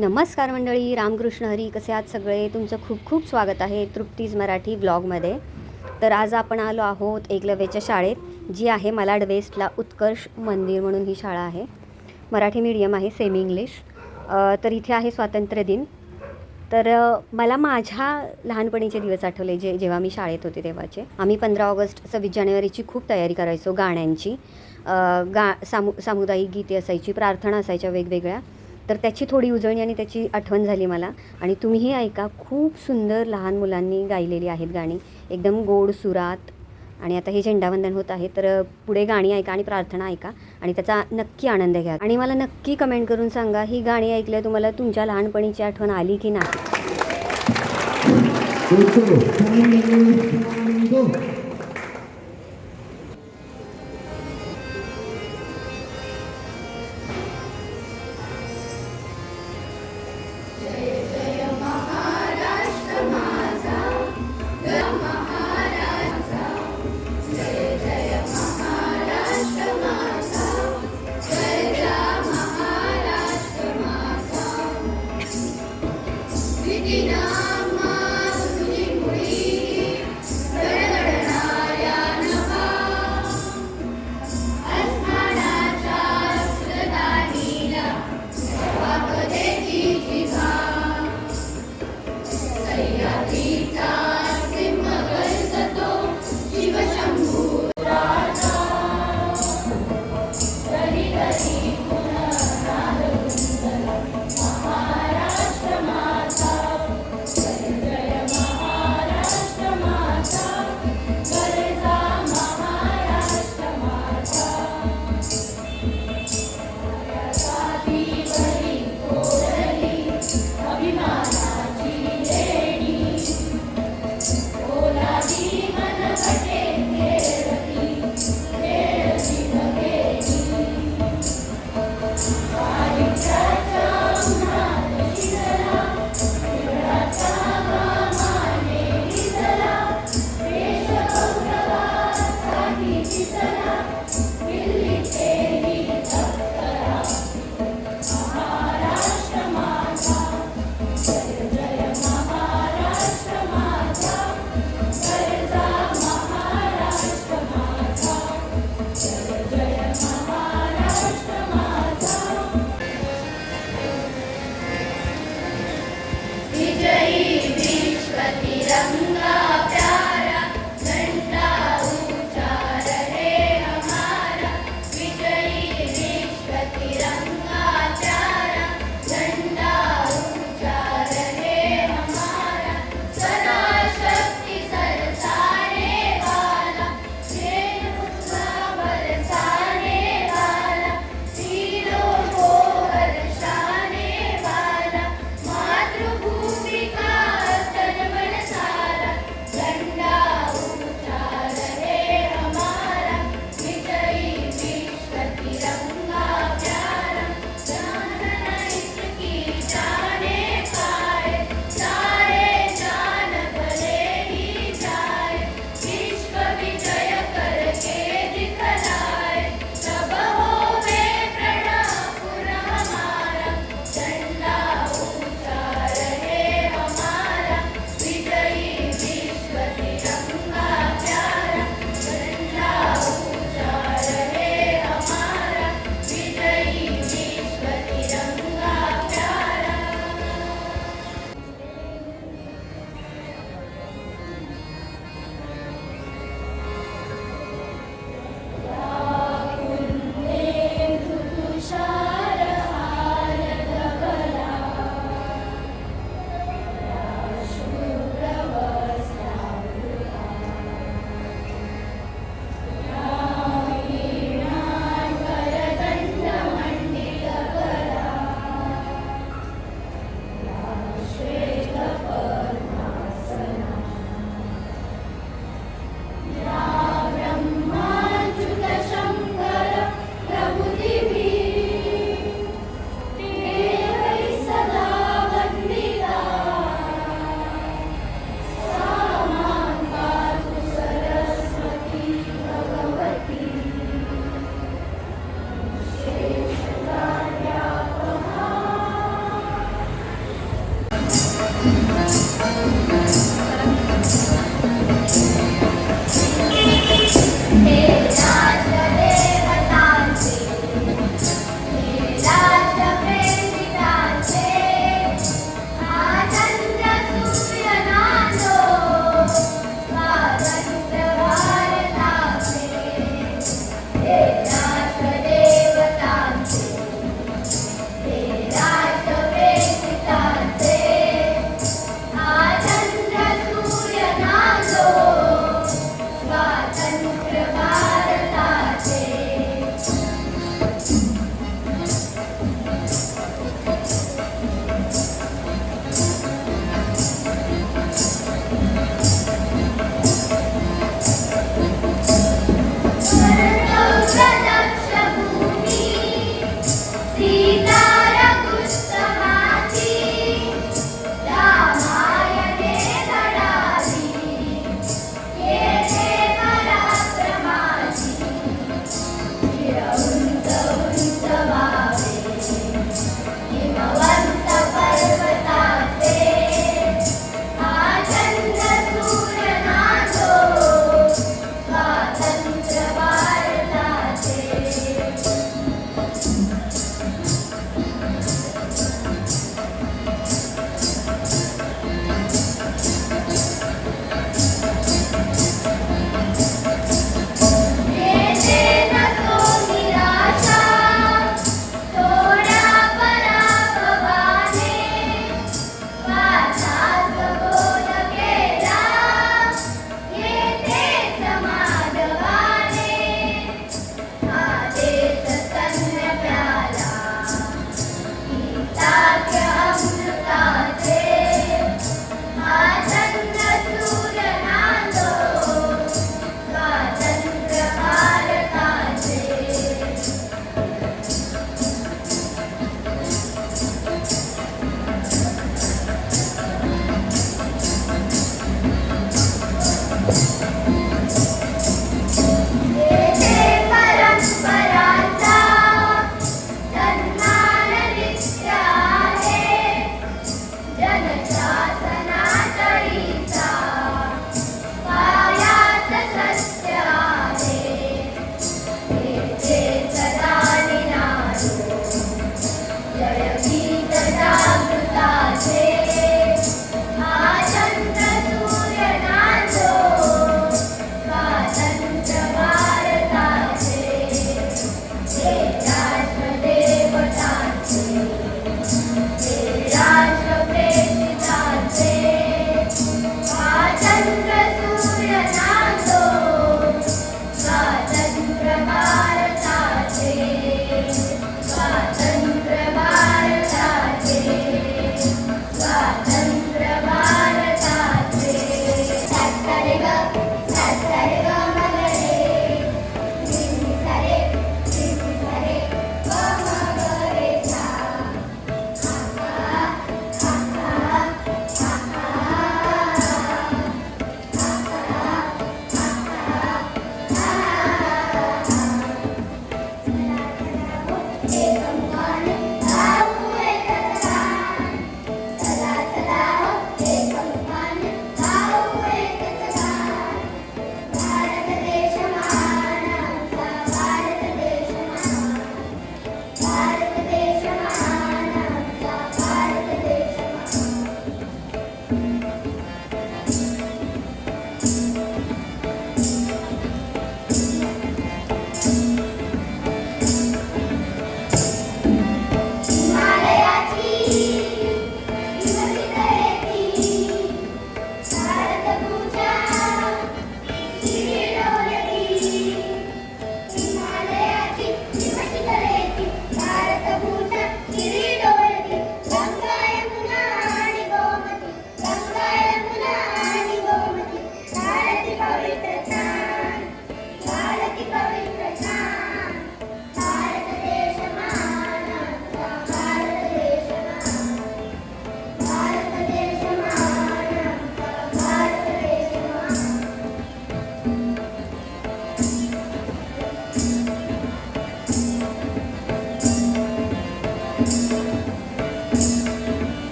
नमस्कार मंडळी रामकृष्ण हरी कसे आहात सगळे? तुमचं खूप खूप स्वागत आहे तृप्तीज मराठी ब्लॉगमध्ये. तर आज आपण आलो आहोत एकलव्याच्या शाळेत जी आहे मलाड वेस्टला उत्कर्ष मंदिर म्हणून ही शाळा आहे. मराठी मीडियम आहे सेमी इंग्लिश तर इथे आहे स्वातंत्र्य दिन. तर मला माझ्या लहानपणीचे दिवस आठवले जे जेव्हा मी शाळेत होते तेव्हाचे. आम्ही पंधरा ऑगस्ट सव्वीस जानेवारीची खूप तयारी करायचो गाण्यांची. गा सामु सामुदायिक गीते असायची प्रार्थना असायच्या वेगवेगळ्या. तर त्याची थोडी उजळणी आणि त्याची आठवण झाली मला. आणि तुम्हीही ऐका खूप सुंदर लहान मुलांनी गायलेली आहेत गाणी. एकदम गोड सुरात. आणि आता हे झेंडावंदन होत आहे तर पुढे गाणी ऐका आणि प्रार्थना ऐका आणि त्याचा नक्की आनंद घ्या. आणि मला नक्की कमेंट करून सांगा ही गाणी ऐकल्या तुम्हाला तुमच्या लहानपणीची आठवण आली की नाही? Yeah.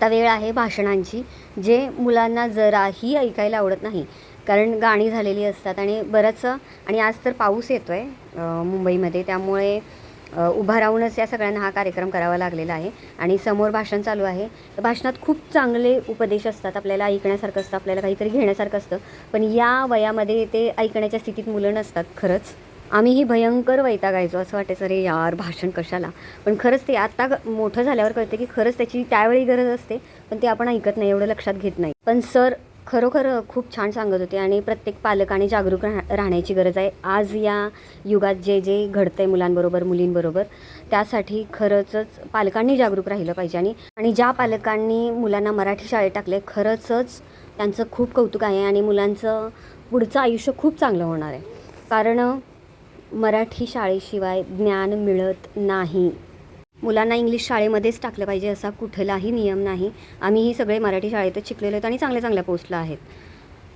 आता वेळ आहे भाषणांची जे मुलांना जराही ऐकायला आवडत नाही. कारण गाणी झालेली असतात आणि बरंचसं आणि आज तर पाऊस येतो आहे मुंबईमध्ये. त्यामुळे उभा राहूनच या सगळ्यांना हा कार्यक्रम करावा लागलेला आहे. आणि समोर भाषण चालू आहे. तर भाषणात खूप चांगले उपदेश असतात. आपल्याला ऐकण्यासारखं असतं आपल्याला काहीतरी घेण्यासारखं असतं. पण या वयामध्ये ते ऐकण्याच्या स्थितीत मुलं नसतात खरंच. आम्हीही भयंकर वैतागायचो असं वाटायचं अरे यार भाषण कशाला? पण खरंच ते आता मोठं झाल्यावर कळते की खरंच त्याची त्यावेळी गरज असते पण ते आपण ऐकत नाही एवढं लक्षात घेत नाही. पण सर खरोखर खूप छान सांगत होते आणि प्रत्येक पालकाने जागरूक राह राहण्याची गरज आहे. आज या युगात जे जे घडतं आहे मुलांबरोबर मुलींबरोबर त्यासाठी खरंचच पालकांनी जागरूक राहिलं पाहिजे आणि आणि ज्या पालकांनी मुलांना मराठी शाळेत टाकले खरंचच त्यांचं खूप कौतुक आहे आणि मुलांचं पुढचं आयुष्य खूप चांगलं होणार आहे. कारण मराठी शाळेशिवाय ज्ञान मिळत नाही. मुलांना इंग्लिश शाळेमध्येच टाकलं पाहिजे असा कुठलाही नियम नाही. आम्हीही सगळे मराठी शाळेतच शिकलेलो आहेत आणि चांगल्या चांगल्या पोस्टला आहेत.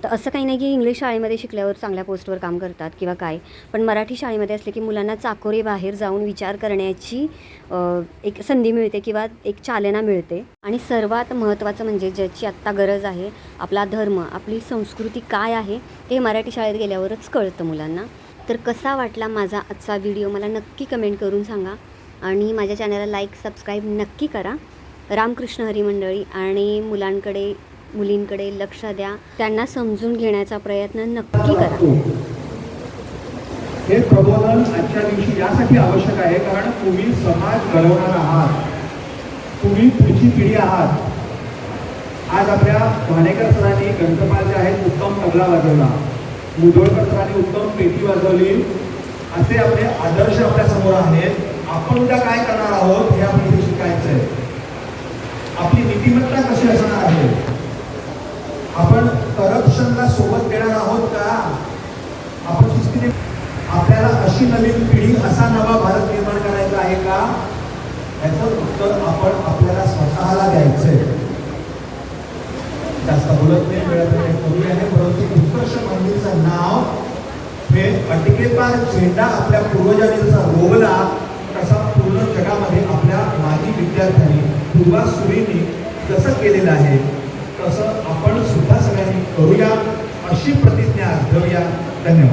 तर असं काही नाही की इंग्लिश शाळेमध्ये शिकल्यावर चांगल्या पोस्टवर काम करतात किंवा काय. पण मराठी शाळेमध्ये असले की मुलांना चाकोरी बाहेर जाऊन विचार करण्याची एक संधी मिळते किंवा एक चालना मिळते. आणि सर्वात महत्त्वाचं म्हणजे ज्याची आत्ता गरज आहे आपला धर्म आपली संस्कृती काय आहे ते मराठी शाळेत गेल्यावरच कळतं मुलांना. तर कसा वाटला माझा आजचा व्हिडिओ मला नक्की कमेंट करून सांगा. आणि माझ्या चॅनलला लाईक सबस्क्राईब नक्की करा. रामकृष्ण हरी मंडळी आणि मुलांकडे मुलींकडे लक्ष द्या. त्यांना समजून घेण्याचा प्रयत्न नक्की करा. हे प्रबोधन आजच्या दिवशी यासाठी आवश्यक आहे कारण तुम्ही समाज घडवणार आहात. तुम्ही पुढची पिढी आहात. आज आपल्या भाणेकर सरांनी गणकपाल जे आहेत उत्तम तबला वाजवला. मुधोळकर सरांनी उत्तम पेटी वाजवली. असे आपले आदर्श आपल्यासमोर आहेत. आपण उद्या काय करणार आहोत हे आपल्याला शिकायचं आहे. आपली नीतिमत्ता कशी असणार आहे? आपण करप्शनला सोबत देणार आहोत का? आपण शिस्तीने आपल्याला अशी नवीन पिढी असा नवा भारत निर्माण करायचा आहे का? याचं उत्तर आपण आपल्याला स्वतःला द्यायचंय. जास्त बोलत नाही वेळात नाही कमी आहे परंतु नाव हे अटकेपार झेंडा आपल्या पूर्वजांनी जसा रोवला तसा पूर्ण जगामध्ये आपल्या माजी विद्यार्थ्यांनी पूर्वा सुरींनी जसं केलेलं आहे तसं आपण सुद्धा सगळ्यांनी करूया अशी प्रतिज्ञा घेऊया धन्यवाद.